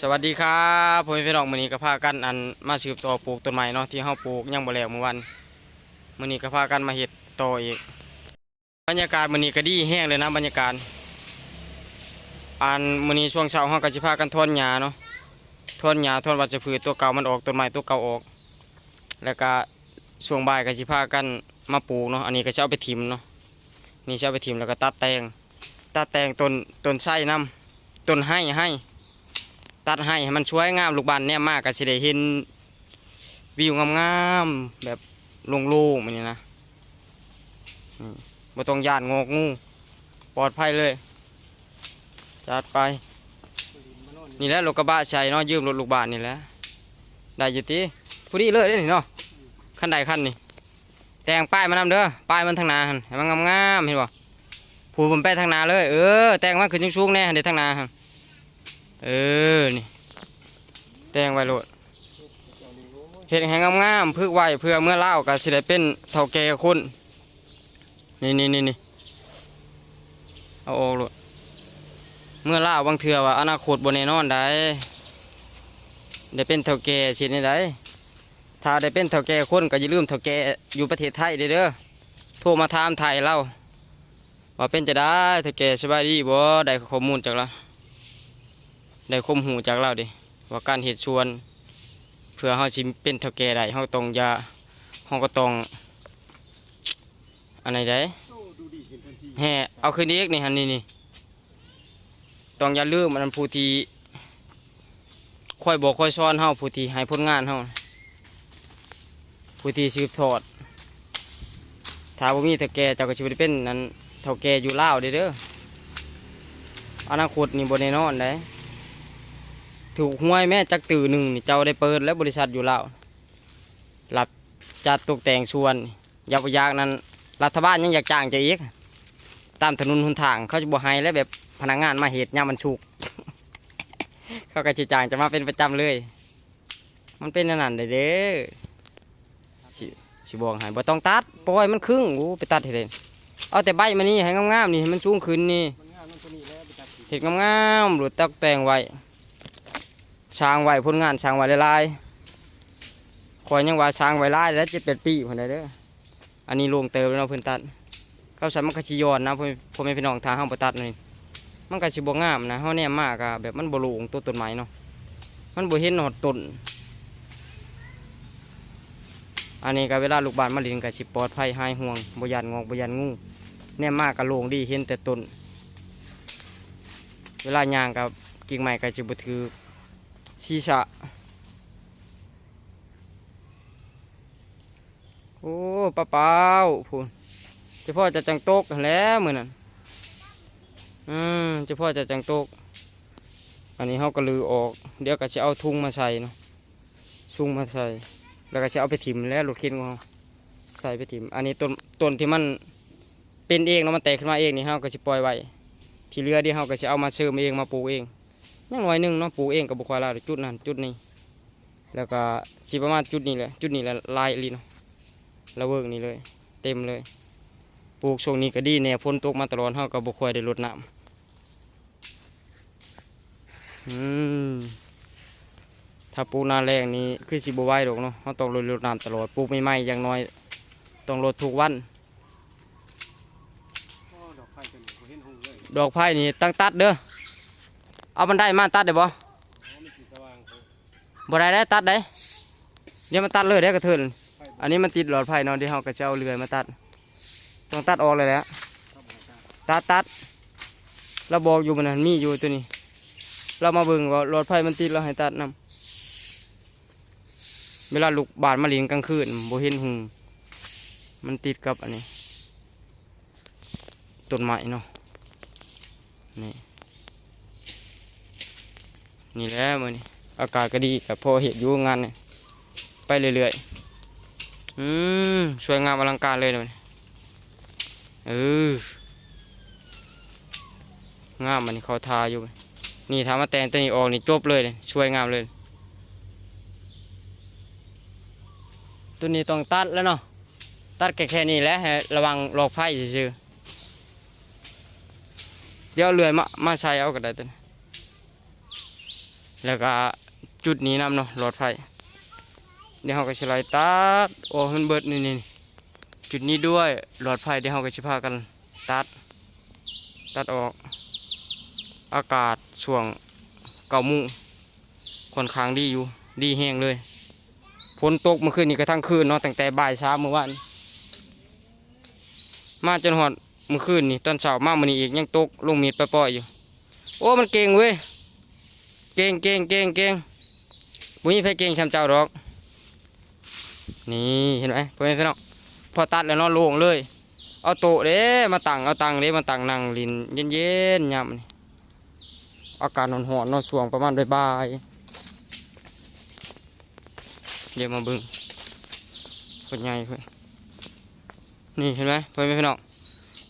สวัสดีครับผมพี่น้องมื้อนี้ก็พากันอันมาสืบต่อปลูกต้นไม้เนาะที่เฮาปลูกยังบ่แล้วเมื่อวันมื้อนี้ก็พากันมาเฮ็ดต่ออีก บรรยากาศมื้อนี้ก็ดีแห้งเลยนะบรรยากาศอันมื้อนี้ช่วงเช้าเฮาก็สิพากันถอนหญ้าเนาะถอนหญ้าถอนวัชพืชตัวเก่ามันออกต้นไม้ตัวเก่าออก แล้วก็ช่วงบ่ายก็สิพากันมาปลูกเนาะอันนี้ก็จะเอาไปถิมเนาะนี่จะเอาไปถิมแล้วก็ตัดแตงตัดแตงต้นต้นไส้นํต้นให้ให้ ตัดให้ให้มันสวยงามลูกบานเนี่ยมากก็สิได้เห็นวิวงามๆแบบโล่งๆแบบนี้นะมบ่ต้องย่านงอกงูปลอดภัยเลยจัดไป นี่แหละรถกระบะใช้เนาะยืมรถลูกบานนี่แหละได้อยู่ติผู้ดีเลยเด้นี่เนาะคันใดคันนี่แต่งป้ายมานำเด้อป้ายมันทางนาหันให้มันงามๆเห็นบ่ผู้ผมไปทางนาเลยเออแต่งมันขึ้นสูงๆแน่เดี๋ยวทางนาหัน เออ นี่แตงไว้โลดเห็ดแห้งงามๆพึกไว้เพื่อเมื่อเล่าวก็สิได้เป็นเท่าแก่คุณนี่นี่นี่นี่เอาออกโลดเมื่อเล่าบางเทื่อว่าอนาคตบนแน่นอนได้ได้เป็นเท่าแก่สินี่ได้ถ้าได้เป็นเท่าแก่คนก็อย่าลืมเท่าแก่อยู่ประเทศไทยเด้อเด้อโทรมาถามไทยเราว่าเป็นจะได้เท่าแก่สบายดีบ่ได้ข้อมูลจากเรา ได้คมหูจากเราดิว่าการเหตุชวน เพื่อเฮาสิเป็นเท่าแก่ได้เฮาต้องอย่าเฮาก็ต้องอันไหนได้แห่เอาคืนอีกนี่หันนี่นี่ต้องอย่าลืมอันผู้ที่ค่อยบอกค่อยสอนเฮาผู้ที่ให้ผลงานเฮาผู้ที่สืบทอดถ้าบ่มีเท่าแก่เจ้าก็สิบ่ได้เป็นนั้นเท่าแก่อยู่ลาวเด้อเด้ออนาคตนี่บ่แน่นอนได้ ถูกหวยแม่จักตื่นหนึ่งนี่เจ้าได้เปิดแล้วบริษัทอยู่แล้วหลับจัดตกแต่งส่วนยากบ่อยากนั้น รัฐบาลยังอยากจ้างจะอีก ตามถนนหนทางเขาจะบ่ให้แล้วแบบพนักงานมาเหตุยามมันสุก เขาก็จะจ้างจะมาเป็นประจำเลย มันเป็นอันนั่นเด้อเด้อสิสิบอกให้บ่ต้องตัดปล่อยมันครึ่งกูไปตัดให้เด่นเอาแต่ใบมันนี่ให้งามๆนี่ให้มันสูงขึ้นนี่เห็ดงามๆหรือตกแต่งไว้ ช้างไว้ผลงานช้างไว้ลายๆคอยยังว่าช้างไว้ลายแล้วเจ็ดแปดปีคนใดเด้ออันนี้ลวงเติมแล้วเนะพิ่นตัดเขาใส่มันกระชิยอนนะพ่อพ่อแม่พี่น้องทางเฮาบ่ตัดนี่มันก็สิบ่งามนะเฮาแนมมากอะแบบมันบ่โลงตัวต้นไม้เนาะมันบ่เห็นหอดต้นอันนี้ก็เวลาลูกบ้านมาเลินก็สิปลอดภัยหายห่วงบ่ยันงอกบ่ยันงูแนมมากก็โลงดีเห็นแต่ต้นเวลาย่างกับกิ่งไม้ก็สิบ่ถือ ศีรษะ โอ้ป้าเป้าพูนเจ้าพ่อจะจังโตกแล้วมือนั่นอืมเจ้าพ่อจะจังโตก อันนี้เขาก็ลือออก เดี๋ยวก็จะเอาทุ่งมาใส่เนาะทุ่งมาใส่ แล้วก็จะเอาไปถิ่มแล้วรถเข็นของเขาใส่ไปถิ่ม อันนี้ต้นต้นที่มันเป็นเองเนาะมันแตกขึ้นมาเองนี่เขาก็จะปล่อยไว้ ที่เหลือเดี๋ยวเขาก็จะเอามาเสริมเองมาปลูกเอง ยังน้อยหนึงเนาะปลูกเองกับบุคคลลาจุดนั้นจุดนี้ แล้วก็สิประมาณจุดนี้แหละจุดนี้แหละลายอีหลีเนาะแล้วเวิร์กนี่เลย เต็มเลยปลูกช่วงนี้ก็ดีเนี่ยพ้นตกมาตลอดเฮากับบุคคลได้รดน้ำอืมถ้าปลูกหนาแรงนี่คือสิบไหวดอกเนาะเฮาต้องรดรดน้ำตลอดปลูกใหม่ๆอย่างน้อยต้องรดทุกวันดอกไผ่ตัวนี้ผมเห็นหงเลยดอกไผ่นี่ตั้งตัดเด้อ เอามันได้มาตัดได้บ่อ๋อมันสีสว่างเขาบ่ได้ได้ตัดได้เดี๋ยวมันตัดเลยได้กระเทินอันนี้มันติดหลอดไฟนาะเดี๋ยวเราก็จะเอาเลื่อยมาตัด ต้องตัดออกเลยแหละตัดตัดเราบอกอยู่มันนะมีอยู่ตัวนี้ เรามาเบิ่งว่าหลอดไฟมันติดเราให้ตัดนํเวลาลูกบานมาเลินกลางคืนบ่เห็นหุงมันติดกับอันนี้ต้นไม้เนาะนี่ นี่แหละมือนี้อากาศก็ดีกับพอเห็ดยู่งานเนี่ยไปเรื่อยๆอืมสวยงามอลังการเลยเลยวนี้เอองามมันเขาทาอยู่ นี่ทามาแต่งตัวนี้ออกนี่จบเลยเลยสวยงามเลย ตัวนี้ต้องตัดแล้วเนาะตัดแค่แค่นี้แหละให้ระวังหลอกไฟซื่อๆเดี๋ยวเอาเลื่อยมามาใช้เอาก็ได้ตัวนี้ แล้วก็จุดนี้นํเนาะหลอดไฟเดี๋ยวเราก็สิไล่ตัดโอ้มันเบิดนี่นี่จุดนี้ด้วยหลอดไฟเดี๋ยวเราก็สิพากันตัด ตัดออก อากาศช่วงเก้ามุค่อนข้างดีอยู่ดีแห้งเลยฝนตกเมื่อคืนนี้ก็ทั้งคืนเนาะตั้งแต่บ่ายสามเมื่อวานมาจนหอดเมื่อคืนนี่ตอนเช้ามามื้อนี้อีกยังตกลงมีดปล่อยอยู่ โอ้มันเก่งเว้ย เก่งเก่งเก่งเก่งบุญไผเก่งชำเจ้าดอก นี่เห็นไหมเพื่อนพี่น้องพอตัดแล้วนอนโล่งเลย เอาโตเด้มาตั้งเอาตังเด้มาตั้งนั่งลินเย็นๆยามนี่อากาศหอนๆเนนอนช่วงประมาณบ่ายเดี๋ยวมาบึงคนใหญ่เพื่อนนี่เห็นไหมเพื่อนพี่น้อง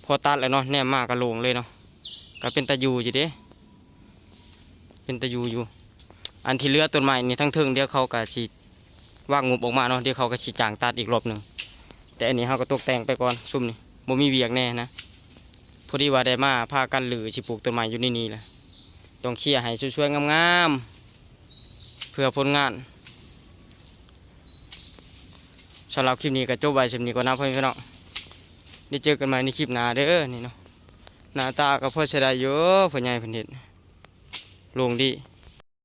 พอตัดแล้วเนาะแนมมากก็โลงเลยเนาะก็เป็นตะยูอยู่เด้ เป็นตะยูอยู่ อันที่เลือต้นไม้นี่ทั้งเทิงเดี๋ยวเขาก็สิว่างงบออกมาเนาะเดี๋ยวเขาก็สิจางตัดอีกรอบหนึ่งแต่อันนี้เขาก็ตกแต่งไปก่อนซุ่มนี่บ่มีเวียกแน่นะพอดีว่าได้มาพากันหรือสิปลูกต้นไม้อยู่นี่นี่แหละต้องเคลียร์ให้สวยๆงามๆเพื่อผลงานสำหรับคลิปนี้ก็จบไว้สำนี้ก่อนนะเพื่อนพี่น้องได้เจอกันใหม่ในคลิปหน้าเด้อนี่เนาะหน้าตาก็พอใช้ได้อยู่เพิ่นใหญ่เพิ่นเฮ็ด ลงดี